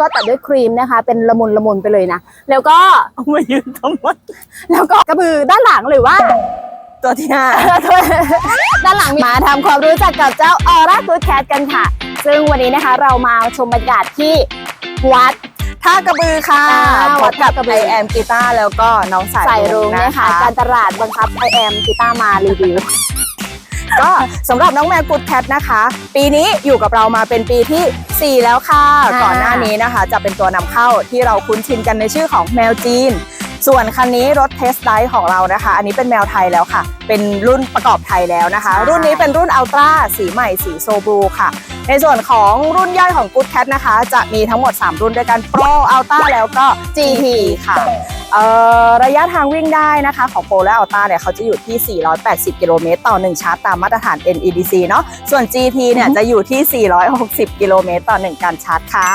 ก็ตัดด้วยครีมนะคะ เป็นละมุนละมุนไปเลยนะ แล้วก็เอามายืนทำไมแล้วก็กระบือด้านหลังหรือว่า ตัวที่ห้าด้านหลังมาทำความรู้จักกับเจ้าออร่ากูดแคทกันค่ะ ซึ่งวันนี้นะคะเรามาชมบรรยากาศที่วัดท่ากระบือค่ะอ่าพบกับไอแอมกีตาร์แล้วก็น้องสายใส่รุ้งนะนะคะคะ การตลาดบังคับไอแอมกีตาร์มารีวิว ก็สำหรับน้องแมวกูดแคทนะคะ ปีนี้อยู่กับเรามาเป็นปีที่ 4 แล้วค่ะอ่าก่อนหน้านี้นะคะ จะเป็นตัวนำเข้าที่เราคุ้นชินกันในชื่อของแมวจีน ส่วนคันนี้รถเทสไ i ของเรานะคะ อันนี้เป็นแมวไทยแล้วค่ะ เป็นรุ่นประกอบไทยแล้วนะคะ รุ่นนี้เป็นรุ่นอัลตร้าสีใหม่สีโซบลูค่ะในส่วนของรุ่นย่อยของ Good Cat นะคะ จะมีทั้งหมด 3 รุ่นด้วยกัน Pro Ultra แล้วก็ GT ค่ะเอ่อระยะทางวิ่งได้นะคะ ของ Pro และ Ultra เนี่ยเขาจะอยู่ที่ 480 กิโลเมตรต่อ 1 ชาร์จตามมาตรฐาน NEDC เนาะส่วน GT เนี่ยจะอยู่ที่ 460 กิโลเมตรต่อ 1 การชาร์จค่ะ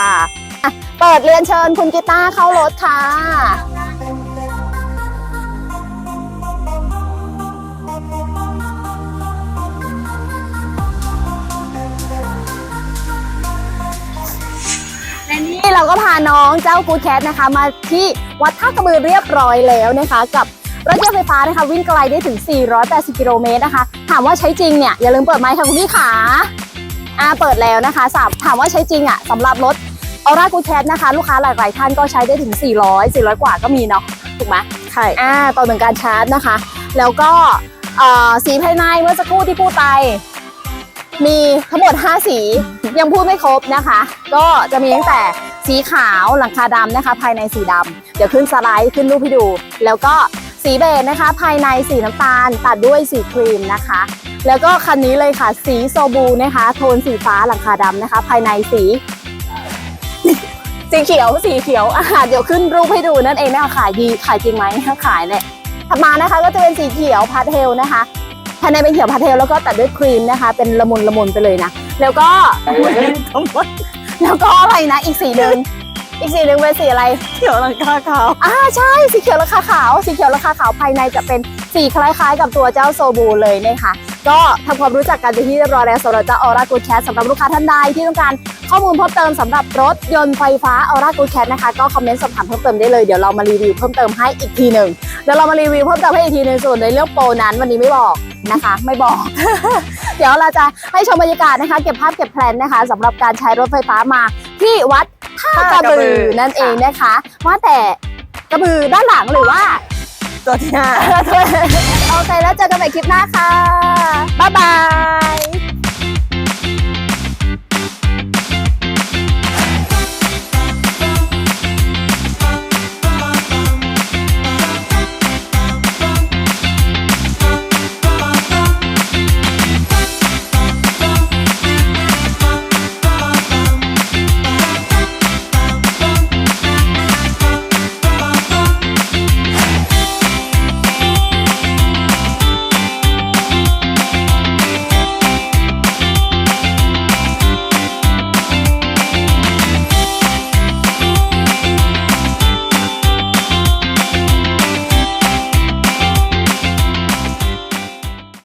เปิดเรียนเชิญคุณกีตาร์เข้ารถค่ะ เราก็พาน้องเจ้ากูดแคทนะคะ มาที่วัดท่ากระบือเรียบร้อยแล้วนะคะ กับรถยนต์ไฟฟ้านะคะ วิ่งไกลได้ถึง 480 กิโลเมตรนะคะ ถามว่าใช้จริงเนี่ย อย่าลืมเปิดไมค์ค่ะคุณพี่ขาอ่าเปิดแล้วนะคะสามถามว่าใช้จริงอะสำหรับรถออร่ากูดแคทนะคะ ลูกค้าหลาย ๆ ท่านก็ใช้ได้ถึง 400 400 กว่าก็มีเนาะถูกไหมใช่อ่าต่อหนึ่งการชาร์จนะคะ แล้วก็เอ่อสีภายในเมื่อสักครู่ที่พูดไป มีทั้งหมด 5 สียังพูดไม่ครบนะคะ ก็จะมีตั้งแต่สีขาวหลังคาดำนะคะ ภายในสีดำเดี๋ยวขึ้นสไลด์ขึ้นรูปให้ดู แล้วก็สีเบจนะคะ ภายในสีน้ำตาล ตัดด้วยสีครีมนะคะ แล้วก็คันนี้เลยค่ะ สีโซบูนะคะ โทนสีฟ้าหลังคาดำนะคะ ภายในสี สีเขียวสีเขียวอะเดี๋ยวขึ้นรูปให้ดูนั่นเองนะคะขายดีขายจริงไหมขายเนี่ยถัดมานะคะก็จะเป็นสีเขียวพาสเทลนะคะ ภายในเป็นเขียวพาสเทลแล้วก็ตัดด้วยครีมนะคะ เป็นละมุนละมุนไปเลยนะ แล้วก็เอามายืนทำไมแล้วก็อะไรนะ อีกสีหนึ่งอีกสีหนึ่งเป็นสีอะไร เขียวหลังคาขาวอ่าใช่สีเขียวราคาขาว สีเขียวราคาขาวภายในจะเป็นสีคล้ายๆ กับตัวเจ้าโซบูเลยนะคะก็ทำความรู้จักกันเป็นที่เรียบร้อยแล้วสำหรับเจ้าออร่ากูดแคสสำหรับลูกค้าท่านใดที่ต้องการข้อมูลเพิ่มเติมสำหรับรถยนต์ไฟฟ้าออร่ากูดแคสนะคะก็คอมเมนต์สอบถามเพิ่มเติมได้เลยเดี๋ยวเรามารีวิวเพิ่มเติมให้อีกทีหนึ่งเดี๋ยวเรามารีวิวเพิ่มเติมให้อีกทีหนึ่งส่วนในเรื่องโปรนั้นวันนี้ไม่บอก นะคะ ไม่บอก เดี๋ยวเราจะให้ชมบรรยากาศนะคะ เก็บภาพเก็บแพลนนะคะสำหรับการใช้รถไฟฟ้ามาที่วัดท่ากระบือนั่นเองนะคะ ว่าแต่กระบือด้านหลังหรือว่า ตัวที่ห้าโอเคแล้วเจอกันใหม่คลิปหน้าค่ะ บ๊ายบาย